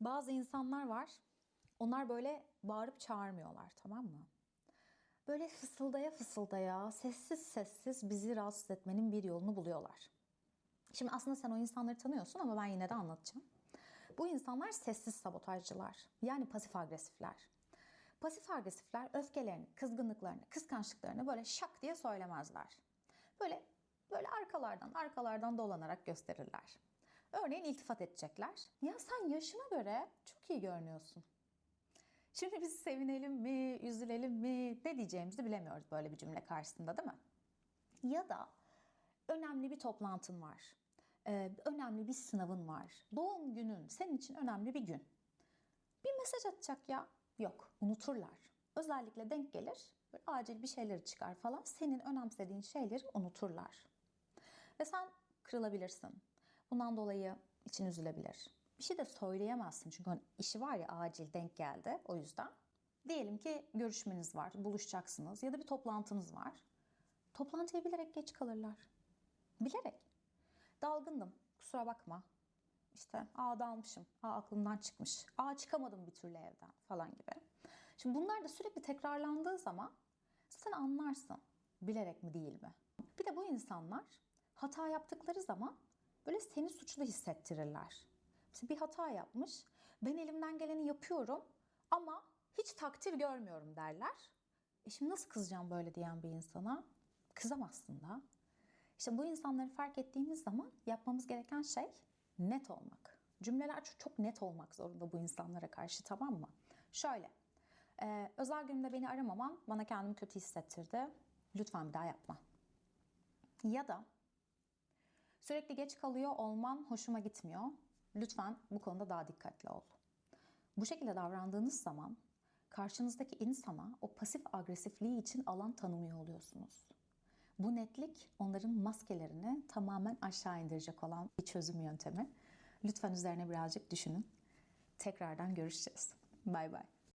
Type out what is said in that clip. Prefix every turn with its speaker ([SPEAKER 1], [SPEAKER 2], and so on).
[SPEAKER 1] Bazı insanlar var. Onlar böyle bağırıp çağırmıyorlar tamam mı? Böyle fısıldaya fısıldaya, sessiz sessiz bizi rahatsız etmenin bir yolunu buluyorlar. Şimdi aslında sen o insanları tanıyorsun ama ben yine de anlatacağım. Bu insanlar sessiz sabotajcılar. Yani pasif agresifler. Pasif agresifler öfkelerini, kızgınlıklarını, kıskançlıklarını böyle şak diye söylemezler. Böyle böyle arkalardan arkalardan dolanarak gösterirler. Örneğin iltifat edecekler. Ya sen yaşına göre çok iyi görünüyorsun. Şimdi biz sevinelim mi, üzülelim mi, ne diyeceğimizi bilemiyoruz böyle bir cümle karşısında değil mi? Ya da önemli bir toplantın var. Ee, önemli bir sınavın var. Doğum günün senin için önemli bir gün. Bir mesaj atacak ya. Yok, unuturlar. Özellikle denk gelir, böyle acil bir şeyleri çıkar falan. Senin önemsediğin şeyleri unuturlar. Ve sen kırılabilirsin. Bundan dolayı için üzülebilir. Bir şey de söyleyemezsin çünkü onun işi var ya acil denk geldi o yüzden. Diyelim ki görüşmeniz var, buluşacaksınız ya da bir toplantınız var. Toplantıya bilerek geç kalırlar. Bilerek. Dalgındım, kusura bakma. İşte aa dalmışım, aa aklımdan çıkmış, aa çıkamadım bir türlü evden falan gibi. Şimdi bunlar da sürekli tekrarlandığı zaman sen anlarsın bilerek mi değil mi? Bir de bu insanlar hata yaptıkları zaman böyle seni suçlu hissettirirler. Mesela bir hata yapmış, ben elimden geleni yapıyorum ama hiç takdir görmüyorum derler. E şimdi nasıl kızacağım böyle diyen bir insana? Kızamazsın da. İşte bu insanları fark ettiğimiz zaman yapmamız gereken şey net olmak. Cümleler çok net olmak zorunda bu insanlara karşı tamam mı? Şöyle, e, özel günümde beni aramaman bana kendimi kötü hissettirdi. Lütfen bir daha yapma. Ya da sürekli geç kalıyor olman hoşuma gitmiyor. Lütfen bu konuda daha dikkatli ol. Bu şekilde davrandığınız zaman karşınızdaki insana o pasif agresifliği için alan tanımıyor oluyorsunuz. Bu netlik onların maskelerini tamamen aşağı indirecek olan bir çözüm yöntemi. Lütfen üzerine birazcık düşünün. Tekrardan görüşeceğiz. Bay bay.